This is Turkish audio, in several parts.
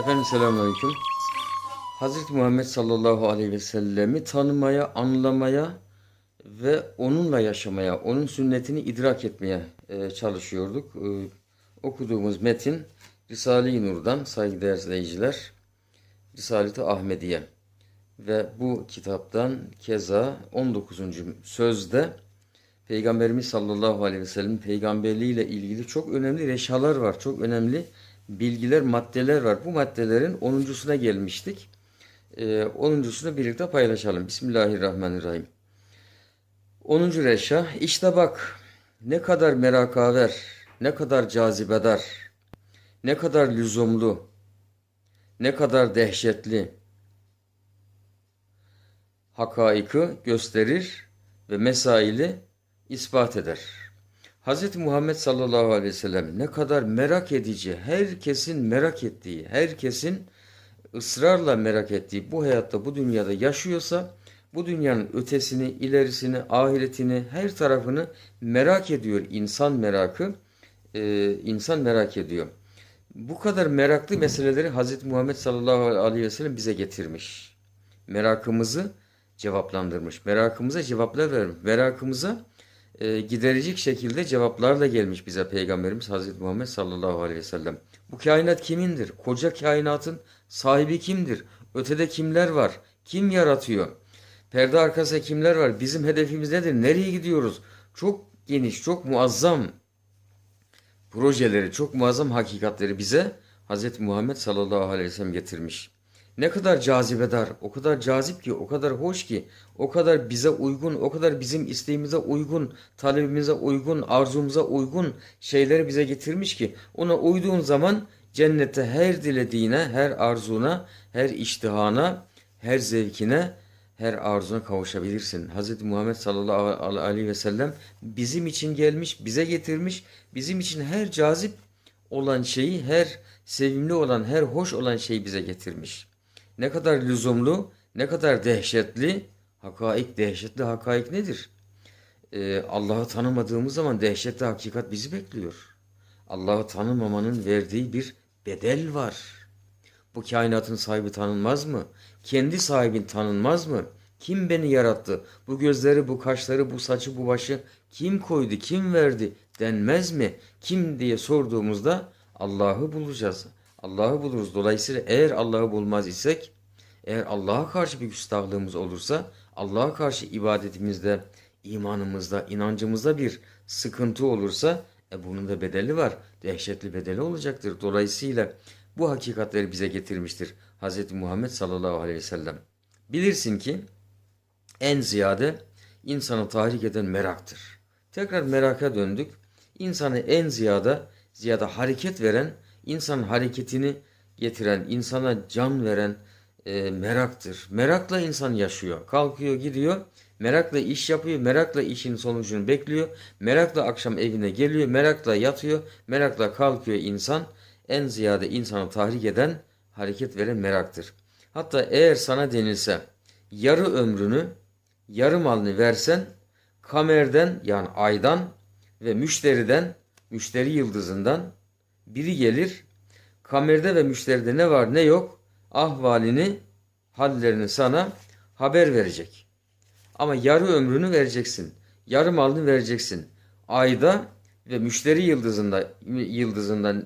Efendim selamünaleyküm. Hazreti Muhammed sallallahu aleyhi ve sellemi tanımaya, anlamaya ve onunla yaşamaya, onun sünnetini idrak etmeye e, çalışıyorduk. E, okuduğumuz metin Risale-i Nur'dan saygıdeğer izleyiciler, Risalet-i Ahmediye ve bu kitaptan keza 19. sözde Peygamberimiz sallallahu aleyhi ve sellem peygamberliği ile ilgili çok önemli reşalar var. Çok önemli bilgiler, maddeler var. Bu maddelerin 10.suna gelmiştik. Ee, 10.sunu birlikte paylaşalım. Bismillahirrahmanirrahim. 10. reşa. İşte bak ne kadar merakaver, ne kadar cazibedar, ne kadar lüzumlu, ne kadar dehşetli hakaikı gösterir ve mesaili ispat eder. Hz. Muhammed sallallahu aleyhi ve sellem ne kadar merak edici, herkesin merak ettiği, herkesin ısrarla merak ettiği bu hayatta, bu dünyada yaşıyorsa, bu dünyanın ötesini, ilerisini, ahiretini, her tarafını merak ediyor. İnsan merakı, e, insan merak ediyor. Bu kadar meraklı meseleleri Hz. Muhammed sallallahu aleyhi ve sellem bize getirmiş. Merakımızı cevaplandırmış. Merakımıza cevaplar vermiş. Merakımıza e, giderecek şekilde cevaplarla gelmiş bize Peygamberimiz Hazreti Muhammed sallallahu aleyhi ve sellem. Bu kainat kimindir? Koca kainatın sahibi kimdir? Ötede kimler var? Kim yaratıyor? Perde arkasında kimler var? Bizim hedefimiz nedir? Nereye gidiyoruz? Çok geniş, çok muazzam projeleri, çok muazzam hakikatleri bize Hazreti Muhammed sallallahu aleyhi ve sellem getirmiş. Ne kadar cazibedar, o kadar cazip ki, o kadar hoş ki, o kadar bize uygun, o kadar bizim isteğimize uygun, talebimize uygun, arzumuza uygun şeyleri bize getirmiş ki, ona uyduğun zaman cennette her dilediğine, her arzuna, her iştihana, her zevkine, her arzuna kavuşabilirsin. Hz. Muhammed sallallahu aleyhi ve sellem bizim için gelmiş, bize getirmiş, bizim için her cazip olan şeyi, her sevimli olan, her hoş olan şeyi bize getirmiş. Ne kadar lüzumlu, ne kadar dehşetli, hakaik, dehşetli hakaik nedir? Ee, Allah'ı tanımadığımız zaman dehşetli hakikat bizi bekliyor. Allah'ı tanımamanın verdiği bir bedel var. Bu kainatın sahibi tanınmaz mı? Kendi sahibin tanınmaz mı? Kim beni yarattı? Bu gözleri, bu kaşları, bu saçı, bu başı kim koydu, kim verdi denmez mi? Kim diye sorduğumuzda Allah'ı bulacağız. Allah'ı buluruz. Dolayısıyla eğer Allah'ı bulmaz isek, eğer Allah'a karşı bir küstahlığımız olursa, Allah'a karşı ibadetimizde, imanımızda, inancımızda bir sıkıntı olursa, e bunun da bedeli var. Dehşetli bedeli olacaktır. Dolayısıyla bu hakikatleri bize getirmiştir Hz. Muhammed sallallahu aleyhi ve sellem. Bilirsin ki en ziyade insanı tahrik eden meraktır. Tekrar meraka döndük. İnsanı en ziyade ziyade hareket veren, insanın hareketini getiren, insana can veren e, meraktır. Merakla insan yaşıyor. Kalkıyor gidiyor. Merakla iş yapıyor. Merakla işin sonucunu bekliyor. Merakla akşam evine geliyor. Merakla yatıyor. Merakla kalkıyor insan. En ziyade insanı tahrik eden, hareket veren meraktır. Hatta eğer sana denilse yarı ömrünü, yarı malını versen kamerden yani aydan ve müşteriden, müşteri yıldızından biri gelir. Kamerde ve müşteride ne var ne yok ahvalini, hallerini sana haber verecek. Ama yarı ömrünü vereceksin. Yarı malını vereceksin. Ayda ve müşteri yıldızında yıldızında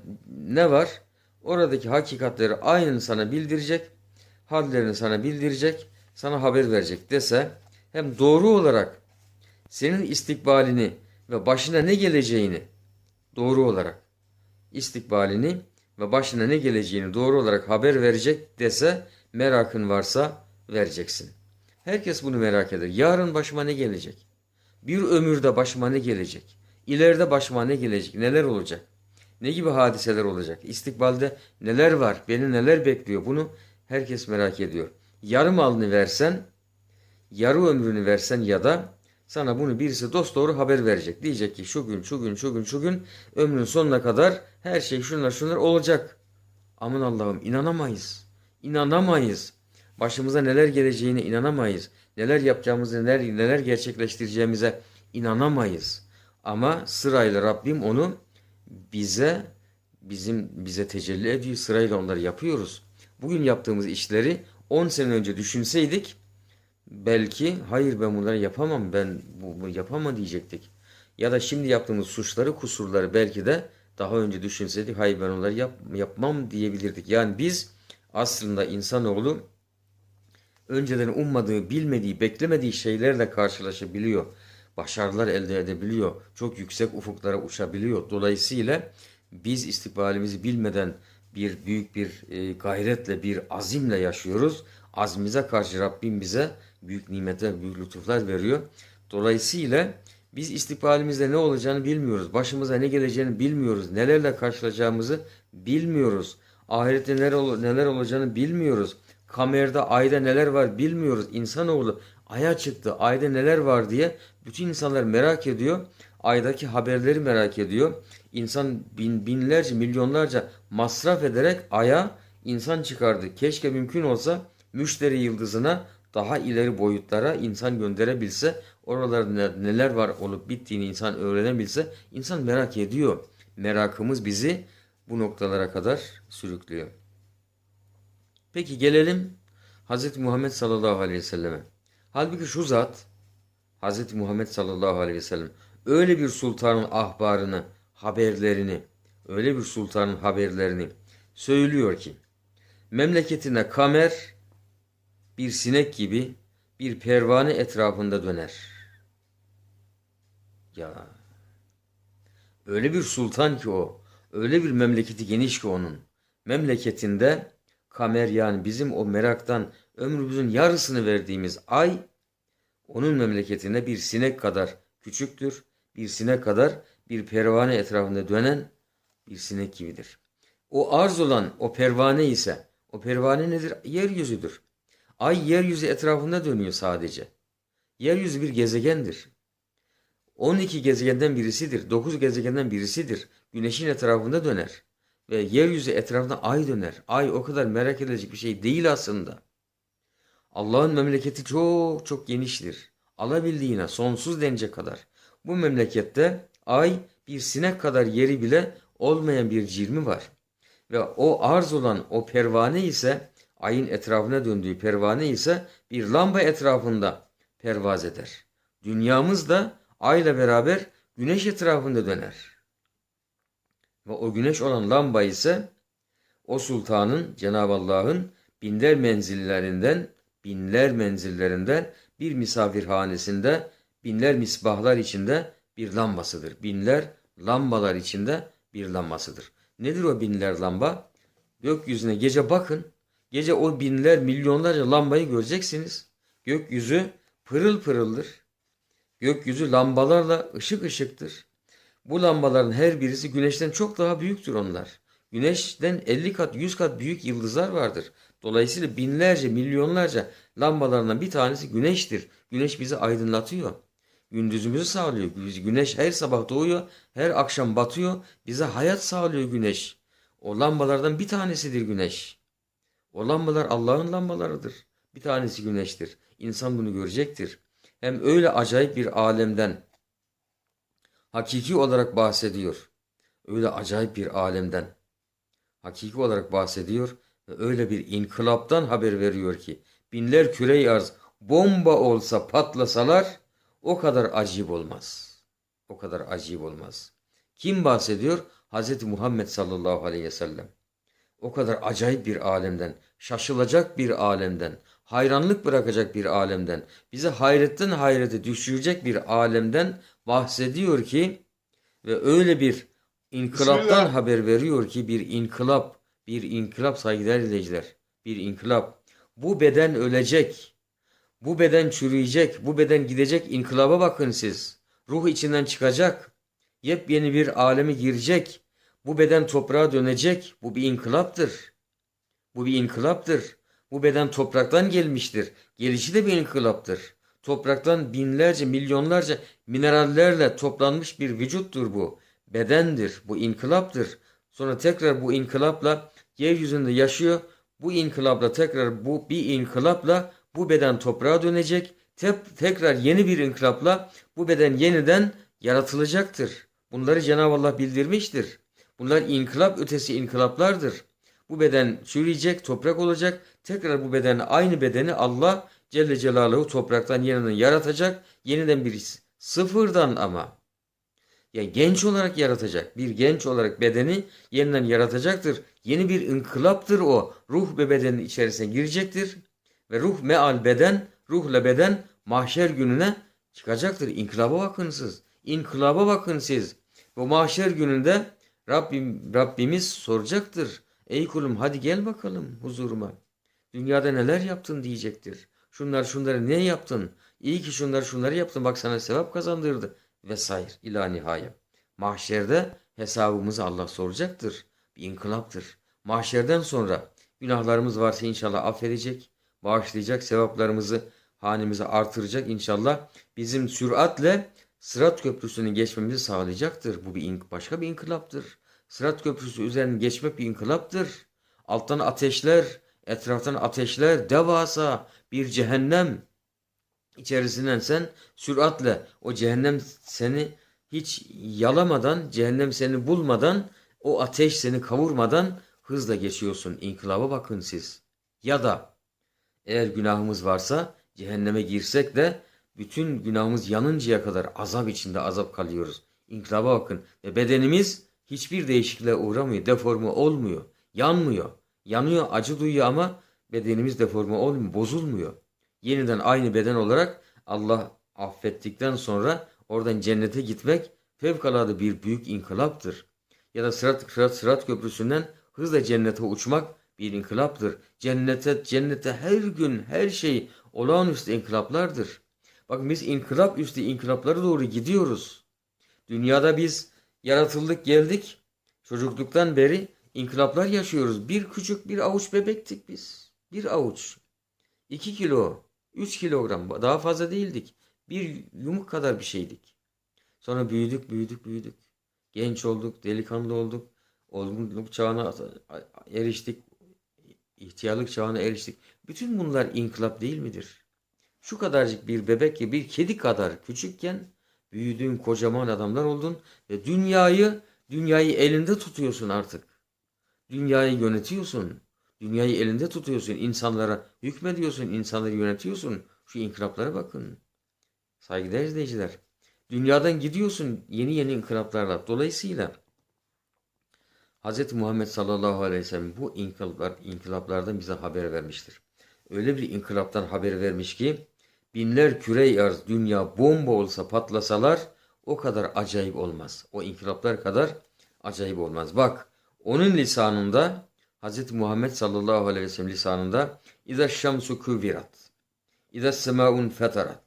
ne var? Oradaki hakikatleri aynı sana bildirecek. Hallerini sana bildirecek. Sana haber verecek dese hem doğru olarak senin istikbalini ve başına ne geleceğini doğru olarak istikbalini ve başına ne geleceğini doğru olarak haber verecek dese merakın varsa vereceksin. Herkes bunu merak eder. Yarın başıma ne gelecek? Bir ömürde başıma ne gelecek? İleride başıma ne gelecek? Neler olacak? Ne gibi hadiseler olacak? İstikbalde neler var? Beni neler bekliyor? Bunu herkes merak ediyor. Yarım malını versen, yarı ömrünü versen ya da sana bunu birisi dost doğru haber verecek. Diyecek ki şu gün, şu gün, şu gün, şu gün ömrün sonuna kadar her şey şunlar şunlar olacak. Aman Allah'ım inanamayız. İnanamayız. Başımıza neler geleceğine inanamayız. Neler yapacağımızı, neler, neler gerçekleştireceğimize inanamayız. Ama sırayla Rabbim onu bize bizim bize tecelli ediyor. Sırayla onları yapıyoruz. Bugün yaptığımız işleri 10 sene önce düşünseydik belki hayır ben bunları yapamam ben bu, bu yapamam diyecektik. Ya da şimdi yaptığımız suçları, kusurları belki de daha önce düşünseydik hayır ben onları yap, yapmam diyebilirdik. Yani biz aslında insanoğlu önceden ummadığı, bilmediği, beklemediği şeylerle karşılaşabiliyor. Başarılar elde edebiliyor. Çok yüksek ufuklara uçabiliyor. Dolayısıyla biz istikbalimizi bilmeden bir büyük bir e, gayretle, bir azimle yaşıyoruz. Azmimize karşı Rabbim bize büyük nimetler, büyük lütuflar veriyor. Dolayısıyla biz istikbalimizde ne olacağını bilmiyoruz. Başımıza ne geleceğini bilmiyoruz. Nelerle karşılaşacağımızı bilmiyoruz. Ahirette neler, ol- neler olacağını bilmiyoruz. Kamerada, ayda neler var bilmiyoruz. İnsanoğlu aya çıktı, ayda neler var diye bütün insanlar merak ediyor. Aydaki haberleri merak ediyor. İnsan bin, binlerce, milyonlarca masraf ederek aya insan çıkardı. Keşke mümkün olsa müşteri yıldızına daha ileri boyutlara insan gönderebilse, oralarda ne- neler var olup bittiğini insan öğrenebilse, insan merak ediyor. Merakımız bizi bu noktalara kadar sürüklüyor. Peki gelelim Hz. Muhammed sallallahu aleyhi ve selleme. Halbuki şu zat Hz. Muhammed sallallahu aleyhi ve sellem öyle bir sultanın ahbarını, haberlerini, öyle bir sultanın haberlerini söylüyor ki memleketine kamer bir sinek gibi bir pervane etrafında döner. Ya öyle bir sultan ki o, öyle bir memleketi geniş ki onun. Memleketinde kamer yani bizim o meraktan ömrümüzün yarısını verdiğimiz ay onun memleketinde bir sinek kadar küçüktür. Bir sinek kadar bir pervane etrafında dönen bir sinek gibidir. O arz olan o pervane ise o pervane nedir? Yeryüzüdür. Ay yeryüzü etrafında dönüyor sadece. Yeryüzü bir gezegendir. 12 gezegenden birisidir. 9 gezegenden birisidir. Güneşin etrafında döner. Ve yeryüzü etrafında ay döner. Ay o kadar merak edilecek bir şey değil aslında. Allah'ın memleketi çok çok geniştir. Alabildiğine sonsuz denecek kadar. Bu memlekette ay bir sinek kadar yeri bile olmayan bir cirmi var. Ve o arz olan o pervane ise ayın etrafına döndüğü pervane ise bir lamba etrafında pervaz eder. Dünyamız da ayla beraber güneş etrafında döner. Ve o güneş olan lamba ise o sultanın Cenab-ı Allah'ın binler menzillerinden binler menzillerinden bir misafirhanesinde binler misbahlar içinde bir lambasıdır. Binler lambalar içinde bir lambasıdır. Nedir o binler lamba? Gökyüzüne gece bakın. Gece o binler milyonlarca lambayı göreceksiniz. Gökyüzü pırıl pırıldır. Gökyüzü lambalarla ışık ışıktır. Bu lambaların her birisi güneşten çok daha büyüktür onlar. Güneşten 50 kat 100 kat büyük yıldızlar vardır. Dolayısıyla binlerce milyonlarca lambalarından bir tanesi güneştir. Güneş bizi aydınlatıyor. Gündüzümüzü sağlıyor. Güneş her sabah doğuyor, her akşam batıyor. Bize hayat sağlıyor güneş. O lambalardan bir tanesidir güneş. O lambalar Allah'ın lambalarıdır. Bir tanesi güneştir. İnsan bunu görecektir. Hem öyle acayip bir alemden hakiki olarak bahsediyor. Öyle acayip bir alemden hakiki olarak bahsediyor ve öyle bir inkılaptan haber veriyor ki binler küre arz bomba olsa patlasalar o kadar acip olmaz. O kadar acip olmaz. Kim bahsediyor? Hz. Muhammed sallallahu aleyhi ve sellem. O kadar acayip bir alemden, şaşılacak bir alemden, hayranlık bırakacak bir alemden, bizi hayretten hayrete düşürecek bir alemden bahsediyor ki ve öyle bir inkılaptan Bismillah. haber veriyor ki bir inkılap, bir inkılap saygıdeğer izleyiciler, bir inkılap. Bu beden ölecek, bu beden çürüyecek, bu beden gidecek, inkılaba bakın siz. Ruh içinden çıkacak, yepyeni bir aleme girecek, bu beden toprağa dönecek, bu bir inkılaptır. Bu bir inkılaptır. Bu beden topraktan gelmiştir. Gelişi de bir inkılaptır. Topraktan binlerce, milyonlarca minerallerle toplanmış bir vücuttur bu. Bedendir, bu inkılaptır. Sonra tekrar bu inkılapla yeryüzünde yaşıyor. Bu inkılapla tekrar bu bir inkılapla bu beden toprağa dönecek. Tep- tekrar yeni bir inkılapla bu beden yeniden yaratılacaktır. Bunları Cenab-ı Allah bildirmiştir. Bunlar inkılap ötesi inkılaplardır. Bu beden çürüyecek, toprak olacak. Tekrar bu beden aynı bedeni Allah Celle Celaluhu topraktan yeniden yaratacak. Yeniden bir sıfırdan ama. Yani genç olarak yaratacak. Bir genç olarak bedeni yeniden yaratacaktır. Yeni bir inkılaptır o. Ruh ve bedenin içerisine girecektir. Ve ruh meal beden, ruhla beden mahşer gününe çıkacaktır. İnkılaba bakın siz. İnkılaba bakın siz. Bu mahşer gününde Rabbim, Rabbimiz soracaktır. Ey kulum hadi gel bakalım huzuruma. Dünyada neler yaptın diyecektir. Şunlar şunları ne yaptın? İyi ki şunları şunları yaptın bak sana sevap kazandırdı. Vesaire ila nihaya. Mahşerde hesabımızı Allah soracaktır. Bir inkılaptır. Mahşerden sonra günahlarımız varsa inşallah affedecek, bağışlayacak, sevaplarımızı hanemize artıracak inşallah. Bizim süratle Sırat Köprüsü'nü geçmemizi sağlayacaktır. Bu bir ink- başka bir inkılaptır. Sırat Köprüsü üzerinden geçmek bir inkılaptır. Alttan ateşler, etraftan ateşler, devasa bir cehennem içerisinden sen süratle o cehennem seni hiç yalamadan, cehennem seni bulmadan, o ateş seni kavurmadan hızla geçiyorsun. İnkılaba bakın siz. Ya da eğer günahımız varsa cehenneme girsek de bütün günahımız yanıncaya kadar azap içinde azap kalıyoruz. İnkılaba bakın. Ve bedenimiz hiçbir değişikliğe uğramıyor. Deforme olmuyor. Yanmıyor. Yanıyor, acı duyuyor ama bedenimiz deforme olmuyor, bozulmuyor. Yeniden aynı beden olarak Allah affettikten sonra oradan cennete gitmek fevkalade bir büyük inkılaptır. Ya da sırat, sırat, sırat köprüsünden hızla cennete uçmak bir inkılaptır. Cennete, cennete her gün her şey olağanüstü inkılaplardır. Bakın biz inkılap üstü inkılaplara doğru gidiyoruz. Dünyada biz yaratıldık geldik. Çocukluktan beri inkılaplar yaşıyoruz. Bir küçük bir avuç bebektik biz. Bir avuç. 2 kilo, 3 kilogram daha fazla değildik. Bir yumuk kadar bir şeydik. Sonra büyüdük, büyüdük, büyüdük. Genç olduk, delikanlı olduk. Olgunluk çağına eriştik. ihtiyarlık çağına eriştik. Bütün bunlar inkılap değil midir? Şu kadarcık bir bebek gibi bir kedi kadar küçükken büyüdüğün kocaman adamlar oldun ve dünyayı dünyayı elinde tutuyorsun artık. Dünyayı yönetiyorsun. Dünyayı elinde tutuyorsun. insanlara hükmediyorsun. insanları yönetiyorsun. Şu inkılaplara bakın. Saygıdeğer izleyiciler. Dünyadan gidiyorsun yeni yeni inkılaplarla. Dolayısıyla Hz. Muhammed sallallahu aleyhi ve sellem bu inkılaplar, inkılaplardan bize haber vermiştir. Öyle bir inkılaptan haber vermiş ki binler küre arz dünya bomba olsa patlasalar o kadar acayip olmaz. O inkılaplar kadar acayip olmaz. Bak onun lisanında Hz. Muhammed sallallahu aleyhi ve sellem lisanında İza şamsu küvirat, İza semaun fetarat,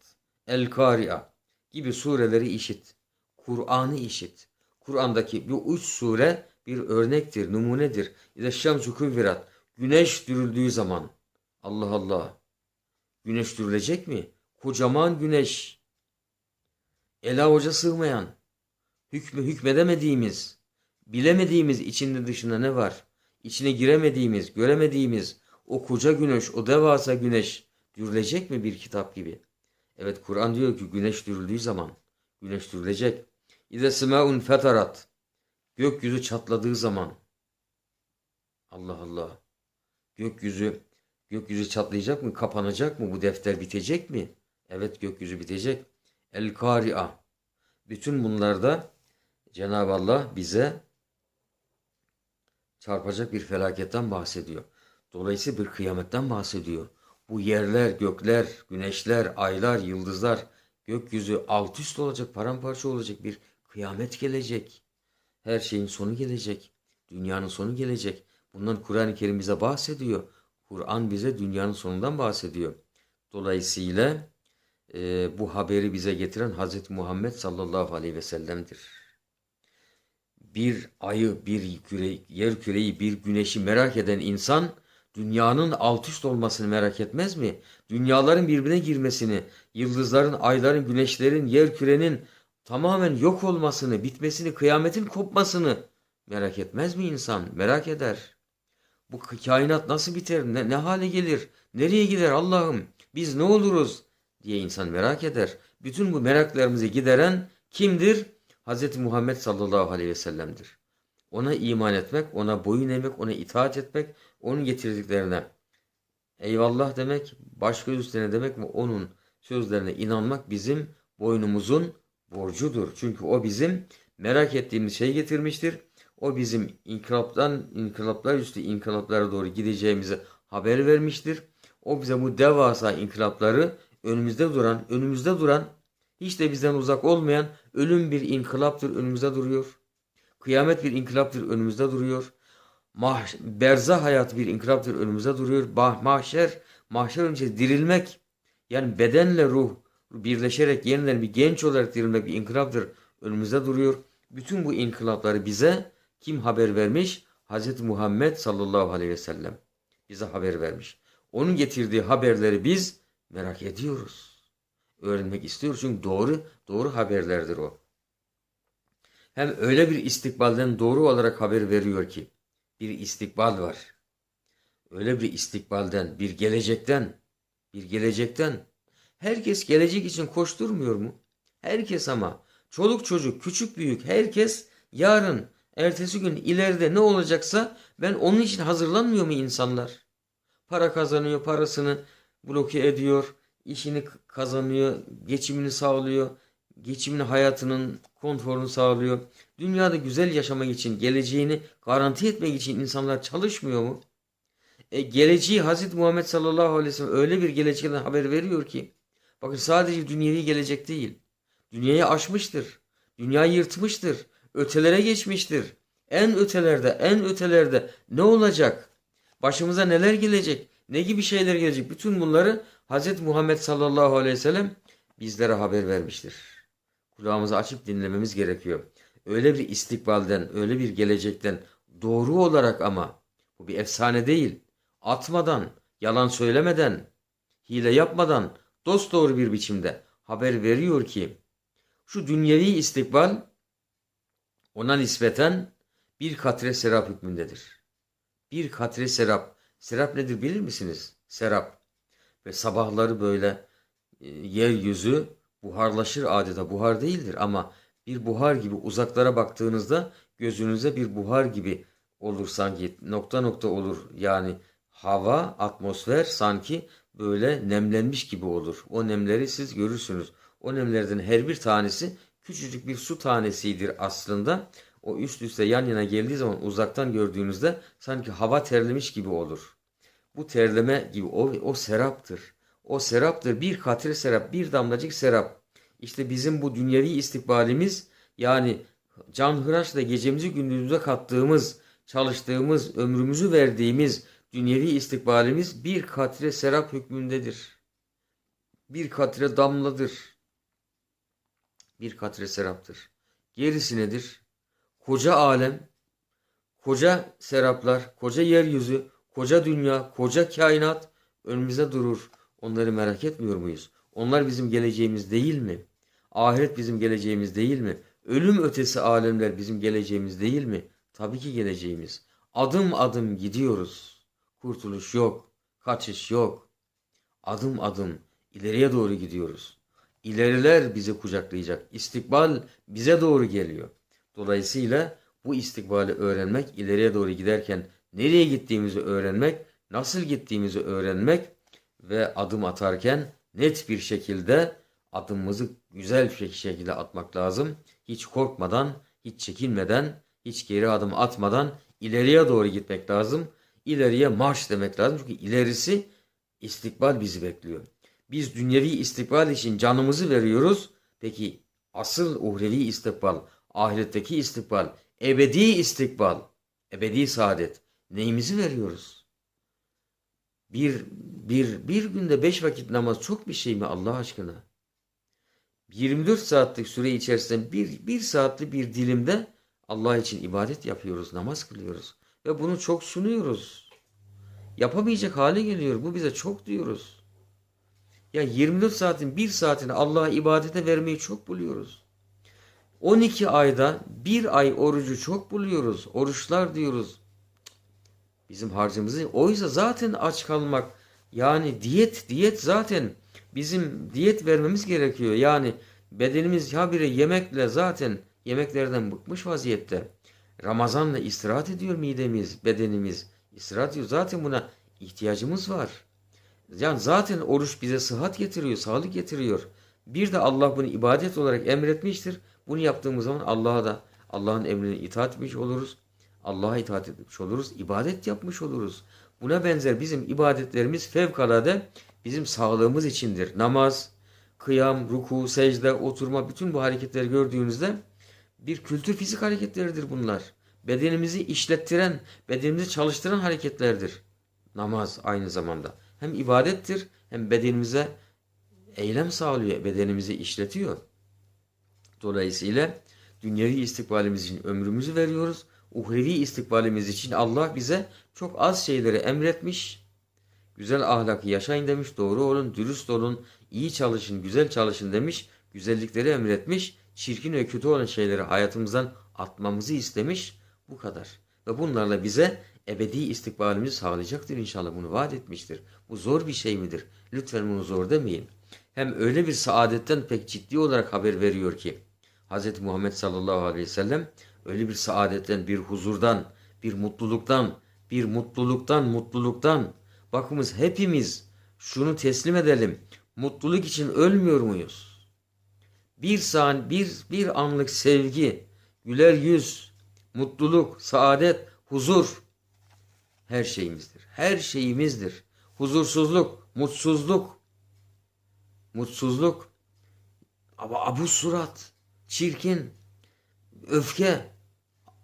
El Kari'a gibi sureleri işit. Kur'an'ı işit. Kur'an'daki bu üç sure bir örnektir, numunedir. İza şamsu küvirat, güneş dürüldüğü zaman. Allah Allah. Güneş dürülecek mi? Kocaman güneş. Ela hoca sığmayan, hükmü hükmedemediğimiz, bilemediğimiz içinde dışında ne var? İçine giremediğimiz, göremediğimiz o koca güneş, o devasa güneş dürülecek mi bir kitap gibi? Evet Kur'an diyor ki güneş dürüldüğü zaman güneş dürülecek. İze semaun fetarat. Gökyüzü çatladığı zaman. Allah Allah. Gökyüzü gökyüzü çatlayacak mı? Kapanacak mı? Bu defter bitecek mi? Evet gökyüzü bitecek. El Kari'a. Bütün bunlarda Cenab-ı Allah bize çarpacak bir felaketten bahsediyor. Dolayısıyla bir kıyametten bahsediyor. Bu yerler, gökler, güneşler, aylar, yıldızlar, gökyüzü alt üst olacak, paramparça olacak bir kıyamet gelecek. Her şeyin sonu gelecek. Dünyanın sonu gelecek. Bundan Kur'an-ı Kerim bize bahsediyor. Kur'an bize dünyanın sonundan bahsediyor. Dolayısıyla e, bu haberi bize getiren Hazreti Muhammed sallallahu aleyhi ve sellem'dir bir ayı, bir küre, yer küreyi, bir güneşi merak eden insan dünyanın alt üst olmasını merak etmez mi? Dünyaların birbirine girmesini, yıldızların, ayların, güneşlerin, yer kürenin tamamen yok olmasını, bitmesini, kıyametin kopmasını merak etmez mi insan? Merak eder. Bu kainat nasıl biter? Ne, ne hale gelir? Nereye gider Allah'ım? Biz ne oluruz? diye insan merak eder. Bütün bu meraklarımızı gideren kimdir? Hz. Muhammed sallallahu aleyhi ve sellem'dir. ona iman etmek, ona boyun eğmek, ona itaat etmek, onun getirdiklerine eyvallah demek, baş göz üstüne demek ve onun sözlerine inanmak bizim boynumuzun borcudur. Çünkü o bizim merak ettiğimiz şey getirmiştir. O bizim inkılaptan, inkılaplar üstü inkılaplara doğru gideceğimizi haber vermiştir. O bize bu devasa inkılapları önümüzde duran, önümüzde duran, hiç de bizden uzak olmayan ölüm bir inkılaptır önümüzde duruyor. Kıyamet bir inkılaptır önümüzde duruyor. Mah berzah hayatı bir inkılaptır önümüzde duruyor. Bah mahşer, mahşer öncesi dirilmek yani bedenle ruh birleşerek yeniden bir genç olarak dirilmek bir inkılaptır önümüzde duruyor. Bütün bu inkılapları bize kim haber vermiş? Hz. Muhammed sallallahu aleyhi ve sellem bize haber vermiş. Onun getirdiği haberleri biz merak ediyoruz. Öğrenmek istiyoruz çünkü doğru doğru haberlerdir o. Hem öyle bir istikbalden doğru olarak haber veriyor ki bir istikbal var. Öyle bir istikbalden, bir gelecekten, bir gelecekten. Herkes gelecek için koşturmuyor mu? Herkes ama çoluk çocuk, küçük büyük herkes yarın, ertesi gün ileride ne olacaksa ben onun için hazırlanmıyor mu insanlar? Para kazanıyor, parasını bloke ediyor, işini kazanıyor, geçimini sağlıyor, geçimini hayatının konforunu sağlıyor. Dünyada güzel yaşamak için, geleceğini garanti etmek için insanlar çalışmıyor mu? E, geleceği Hazreti Muhammed sallallahu aleyhi ve sellem öyle bir gelecekten haber veriyor ki bakın sadece dünyevi gelecek değil. Dünyayı aşmıştır. Dünyayı yırtmıştır. Ötelere geçmiştir. En ötelerde, en ötelerde ne olacak? Başımıza neler gelecek? Ne gibi şeyler gelecek? Bütün bunları Hazreti Muhammed sallallahu aleyhi ve sellem bizlere haber vermiştir. Kulağımızı açıp dinlememiz gerekiyor. Öyle bir istikbalden, öyle bir gelecekten doğru olarak ama bu bir efsane değil. Atmadan, yalan söylemeden, hile yapmadan dost doğru bir biçimde haber veriyor ki şu dünyevi istikbal ona nispeten bir katre serap hükmündedir. Bir katre serap. Serap nedir bilir misiniz? Serap. Ve sabahları böyle e, yeryüzü buharlaşır adeta. Buhar değildir ama bir buhar gibi uzaklara baktığınızda gözünüze bir buhar gibi olur sanki. Nokta nokta olur. Yani hava, atmosfer sanki böyle nemlenmiş gibi olur. O nemleri siz görürsünüz. O nemlerden her bir tanesi küçücük bir su tanesidir aslında. O üst üste yan yana geldiği zaman uzaktan gördüğünüzde sanki hava terlemiş gibi olur. Bu terleme gibi o, o seraptır. O seraptır. Bir katre serap, bir damlacık serap. İşte bizim bu dünyevi istikbalimiz yani can hıraşla gecemizi gündüzümüze kattığımız, çalıştığımız, ömrümüzü verdiğimiz dünyevi istikbalimiz bir katre serap hükmündedir. Bir katre damladır. Bir katre seraptır. Gerisi nedir? Koca alem, koca seraplar, koca yeryüzü, koca dünya, koca kainat önümüzde durur. Onları merak etmiyor muyuz? Onlar bizim geleceğimiz değil mi? Ahiret bizim geleceğimiz değil mi? Ölüm ötesi alemler bizim geleceğimiz değil mi? Tabii ki geleceğimiz. Adım adım gidiyoruz. Kurtuluş yok, kaçış yok. Adım adım ileriye doğru gidiyoruz. İleriler bizi kucaklayacak. İstikbal bize doğru geliyor. Dolayısıyla bu istikbali öğrenmek, ileriye doğru giderken nereye gittiğimizi öğrenmek, nasıl gittiğimizi öğrenmek ve adım atarken net bir şekilde adımımızı güzel bir şekilde atmak lazım. Hiç korkmadan, hiç çekinmeden, hiç geri adım atmadan ileriye doğru gitmek lazım. İleriye marş demek lazım. Çünkü ilerisi istikbal bizi bekliyor. Biz dünyevi istikbal için canımızı veriyoruz. Peki asıl uhrevi istikbal, ahiretteki istikbal, ebedi istikbal, ebedi saadet neyimizi veriyoruz? Bir, bir, bir günde beş vakit namaz çok bir şey mi Allah aşkına? 24 saatlik süre içerisinde bir, bir saatli bir dilimde Allah için ibadet yapıyoruz, namaz kılıyoruz. Ve bunu çok sunuyoruz. Yapamayacak hale geliyor. Bu bize çok diyoruz. Ya 24 saatin bir saatini Allah'a ibadete vermeyi çok buluyoruz. 12 ayda bir ay orucu çok buluyoruz. Oruçlar diyoruz. Bizim harcımızı oysa zaten aç kalmak yani diyet diyet zaten bizim diyet vermemiz gerekiyor. Yani bedenimiz habire yemekle zaten yemeklerden bıkmış vaziyette. Ramazanla istirahat ediyor midemiz, bedenimiz. İstirahat ediyor. Zaten buna ihtiyacımız var. Yani zaten oruç bize sıhhat getiriyor, sağlık getiriyor. Bir de Allah bunu ibadet olarak emretmiştir. Bunu yaptığımız zaman Allah'a da Allah'ın emrine itaat etmiş oluruz. Allah'a itaat etmiş oluruz. ibadet yapmış oluruz. Buna benzer bizim ibadetlerimiz fevkalade bizim sağlığımız içindir. Namaz, kıyam, ruku, secde, oturma bütün bu hareketleri gördüğünüzde bir kültür fizik hareketleridir bunlar. Bedenimizi işlettiren, bedenimizi çalıştıran hareketlerdir. Namaz aynı zamanda. Hem ibadettir hem bedenimize eylem sağlıyor, bedenimizi işletiyor. Dolayısıyla dünyevi istikbalimiz için ömrümüzü veriyoruz. Uhrevi istikbalimiz için Allah bize çok az şeyleri emretmiş. Güzel ahlakı yaşayın demiş, doğru olun, dürüst olun, iyi çalışın, güzel çalışın demiş. Güzellikleri emretmiş, çirkin ve kötü olan şeyleri hayatımızdan atmamızı istemiş. Bu kadar. Ve bunlarla bize ebedi istikbalimizi sağlayacaktır inşallah. Bunu vaat etmiştir. Bu zor bir şey midir? Lütfen bunu zor demeyin. Hem öyle bir saadetten pek ciddi olarak haber veriyor ki Hz. Muhammed sallallahu aleyhi ve sellem öyle bir saadetten, bir huzurdan, bir mutluluktan, bir mutluluktan, mutluluktan bakımız hepimiz şunu teslim edelim. Mutluluk için ölmüyor muyuz? Bir saniye, bir, bir anlık sevgi, güler yüz, mutluluk, saadet, huzur her şeyimizdir. Her şeyimizdir. Huzursuzluk, mutsuzluk, mutsuzluk, ama abu surat, çirkin, öfke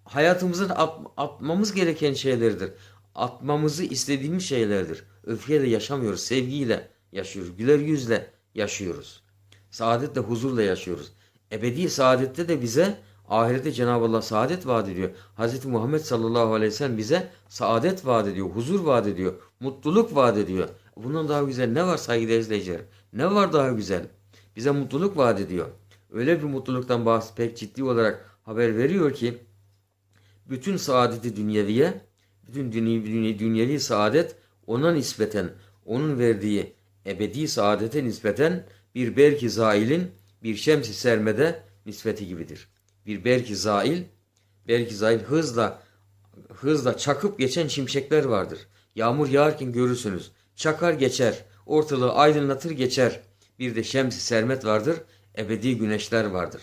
hayatımızın at- atmamız gereken şeylerdir. Atmamızı istediğimiz şeylerdir. Öfkeyle yaşamıyoruz, sevgiyle yaşıyoruz, güler yüzle yaşıyoruz. Saadetle, huzurla yaşıyoruz. Ebedi saadette de bize ahirette Cenab-ı Allah saadet vaat ediyor. Hz. Muhammed sallallahu aleyhi ve sellem bize saadet vaat ediyor, huzur vaat ediyor, mutluluk vaat ediyor. Bundan daha güzel ne var saygıdeğer izleyiciler? Ne var daha güzel? Bize mutluluk vaat ediyor. Öyle bir mutluluktan bahs pek ciddi olarak haber veriyor ki bütün saadeti dünyeviye, bütün dünyevi, dünyevi, dünyevi saadet ona nispeten, onun verdiği ebedi saadete nispeten bir belki zailin bir şemsi sermede nispeti gibidir. Bir belki zail, belki zail hızla hızla çakıp geçen şimşekler vardır. Yağmur yağarken görürsünüz. Çakar geçer, ortalığı aydınlatır geçer. Bir de şemsi sermet vardır, ebedi güneşler vardır.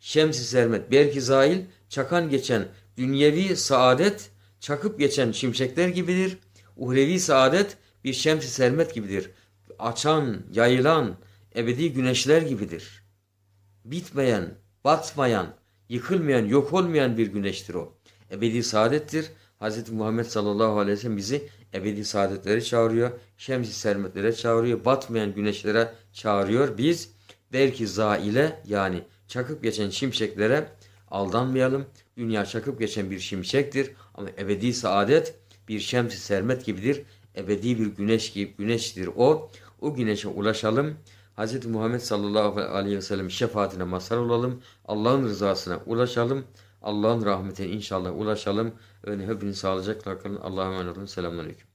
Şemsi sermet, belki zail, çakan geçen dünyevi saadet, çakıp geçen şimşekler gibidir. Uhrevi saadet bir şemsi sermet gibidir. Açan, yayılan, ebedi güneşler gibidir. Bitmeyen, batmayan, yıkılmayan, yok olmayan bir güneştir o. Ebedi saadettir. Hz. Muhammed sallallahu aleyhi ve sellem bizi ebedi saadetlere çağırıyor. Şems-i sermetlere çağırıyor. Batmayan güneşlere çağırıyor. Biz belki zaile yani çakıp geçen şimşeklere aldanmayalım. Dünya çakıp geçen bir şimşektir. Ama ebedi saadet bir şems-i sermet gibidir. Ebedi bir güneş gibi güneştir o. O güneşe ulaşalım. Hz. Muhammed sallallahu aleyhi ve sellem şefaatine mazhar olalım. Allah'ın rızasına ulaşalım. Allah'ın rahmetine inşallah ulaşalım. Öyle hepiniz sağlıcakla kalın. Allah'a emanet olun. Selamünaleyküm.